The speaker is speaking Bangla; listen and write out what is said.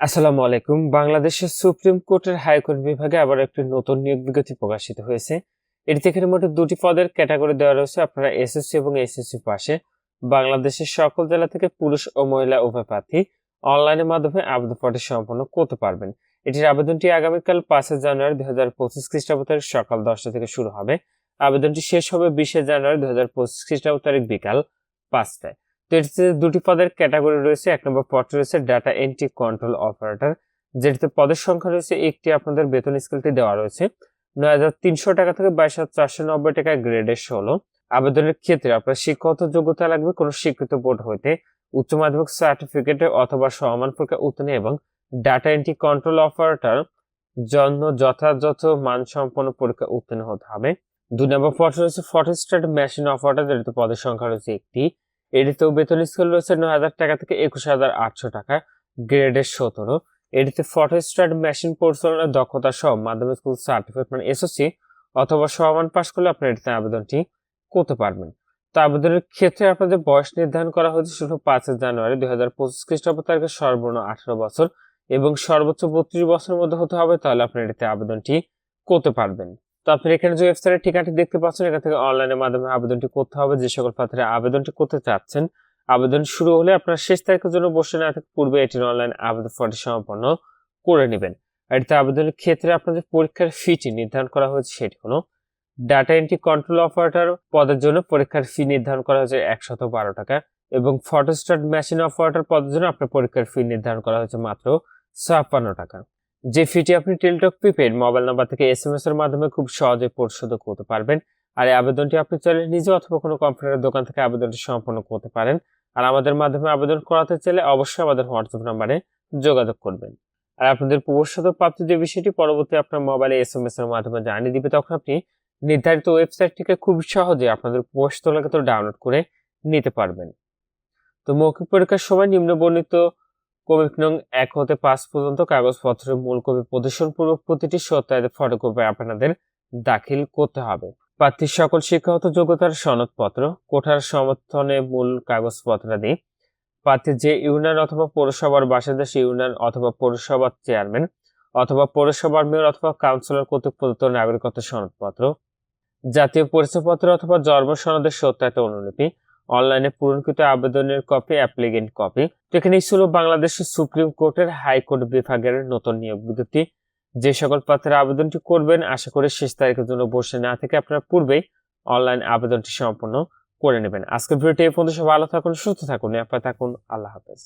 আসসালামু আলাইকুম। বাংলাদেশের সুপ্রিম কোর্টের হাইকোর্ট বিভাগে আবার একটি নতুন নিয়োগ বিজ্ঞপ্তি প্রকাশিত হয়েছে। এটি থেকে মোট দুটি পদের ক্যাটাগরি দেওয়া রয়েছে আপনারা এসএসসি এবং এসএসসি পাশে। বাংলাদেশের সকল জেলা থেকে পুরুষ ও মহিলা উভয় প্রার্থী অনলাইনের মাধ্যমে আবেদন আবেদনপত্র সম্পন্ন করতে পারবেন। এটির আবেদনটি আগামীকাল পাঁচে জানুয়ারি দুই হাজার পঁচিশ খ্রিস্টাব্দ তারিখ সকাল দশটা থেকে শুরু হবে। আবেদনটি শেষ হবে বিশে জানুয়ারি দুই হাজার পঁচিশ খ্রিস্টাব্দ তারিখ বিকাল পাঁচটায়। তো দুটি পদের ক্যাটাগরি রয়েছে, এক নম্বর পদ রয়েছে ডাটা এন্ট্রি কন্ট্রোল অপারেটর যেটিতে পদের সংখ্যা রয়েছে একটি আপনাদের বেতন স্কেলটি দেওয়া রয়েছে। নয় হাজার তিনশো টাকা থেকে বাইশ হাজার চারশো নব্বই টাকা গ্রেডের ষোলো। আবেদনের ক্ষেত্রে আপনার শিক্ষাগত যোগ্যতা লাগবে কোনো স্বীকৃত বোর্ড হইতে, উচ্চ মাধ্যমিক সার্টিফিকেটে অথবা সমান পরীক্ষা উত্তীর্ণ এবং ডাটা এন্ট্রি কন্ট্রোল অপারেটর জন্য যথাযথ মানসম্পন্ন পরীক্ষা উত্তীর্ণ হতে হবে। দুই নম্বর পদ রয়েছে ফটোস্ট্যাট মেশিন অপারেটর যেটিতে পদের সংখ্যা রয়েছে একটি। এটিতেও বেতন স্কেল রয়েছে নয় হাজার টাকা থেকে একুশ হাজার আটশো টাকা গ্রেডের সতেরো। এটিতে ফটোস্ট্যাট মেশিন পরিচালনার দক্ষতা সহ মাধ্যমিক স্কুল সার্টিফিকেট মানে এসএসসি অথবা সমান পাশ করলে আপনি এটিতে আবেদনটি করতে পারবেন। তো আবেদনের ক্ষেত্রে আপনাদের বয়স নির্ধারণ করা হয়েছে শুধু পাঁচই জানুয়ারি দুই হাজার পঁচিশ খ্রিস্টাব্দ তারিখে সর্বনিম্ন আঠারো বছর এবং সর্বোচ্চ বত্রিশ বছরের মধ্যে হতে হবে, তাহলে আপনি এটিতে আবেদনটি করতে পারবেন। তো আপনি এখানে যে ওয়েবসাইটের ঠিকানাটি দেখতে পাচ্ছেন, এখান থেকে অনলাইনের মাধ্যমে আবেদনটি করতে হবে। যে সকল প্রার্থীরা আবেদনটি করতে চাচ্ছেন, আবেদন শুরু হলে আপনার শেষ তারিখের জন্য বসে না থেকে পূর্বে এটির অনলাইন আবেদন ফর্মটি সম্পন্ন করে নেবেন। এতে আবেদনের ক্ষেত্রে আপনাদের পরীক্ষার ফিটি নির্ধারণ করা হয়েছে, সেটি হলো ডাটা এন্ট্রি কন্ট্রোল অপারেটর পদের জন্য পরীক্ষার ফি নির্ধারণ করা হয়েছে একশত বারো টাকা এবং ফটোস্টাট মেশিন অপারেটর পদের জন্য আপনার পরীক্ষার ফি নির্ধারণ করা হয়েছে মাত্র ছাপ্পান্ন টাকা। যে ফিটি আপনি টেলটক প্রিপেড মোবাইল নাম্বার থেকে এস এম এস এর মাধ্যমে খুব সহজে পরিশোধ করতে পারবেন। আর এই আবেদনটি আপনি চাইলে নিজে অথবা কোনো কম্পিউটারের দোকান থেকে আবেদনটি সম্পন্ন করতে পারেন। আর আমাদের মাধ্যমে আবেদন করাতে চাইলে অবশ্যই আমাদের হোয়াটসঅ্যাপ নাম্বারে যোগাযোগ করবেন। আর আপনাদের প্রবেশত প্রাপ্ত যে বিষয়টি পরবর্তী আপনার মোবাইলে এস এম এস এর মাধ্যমে জানিয়ে দিবে, তখন আপনি নির্ধারিত ওয়েবসাইটটিকে খুব সহজে আপনাদের প্রবেশতলাকে তো ডাউনলোড করে নিতে পারবেন। তো মৌখিক পরীক্ষার সময় নিম্ন বর্ণিত কমিক নং এক হতে পাঁচ পর্যন্ত কাগজপত্রের মূল কপি প্রদর্শনপূর্বক প্রতিটি সত্যায়িত ফটোকপি আপনাদের দাখিল করতে হবে। প্রার্থীর সকল শিক্ষাগত যোগ্যতার সনদপত্র, কোঠার সমর্থনে মূল কাগজপত্রাদি প্রার্থী যে ইউনিয়ন অথবা পৌরসভার বাসিন্দা সে ইউনিয়ন অথবা পৌরসভার চেয়ারম্যান অথবা পৌরসভার মেয়র অথবা কাউন্সিলর কর্তৃক প্রদত্ত নাগরিকত্ব সনদপত্র, জাতীয় পরিচয়পত্র অথবা জন্ম সনদের সত্যায়িত অনুলিপি অনলাইনে পূরণকৃত আবেদনের কপি অ্যাপ্লিকেন্ট কপি। তো এখানে ছিল বাংলাদেশের সুপ্রিম কোর্টের হাইকোর্ট বিভাগের নতুন নিয়োগ বিজ্ঞপ্তি। যে সকল প্রার্থীরা আবেদনটি করবেন, আশা করি শেষ তারিখের জন্য বসে না থেকে আপনারা পূর্বেই অনলাইন আবেদনটি সম্পন্ন করে নেবেন। আজকের ভিডিওটি এই পর্যন্ত সব ভালো থাকুন, সুস্থ থাকুন আপনার থাকুন, আল্লাহ হাফেজ।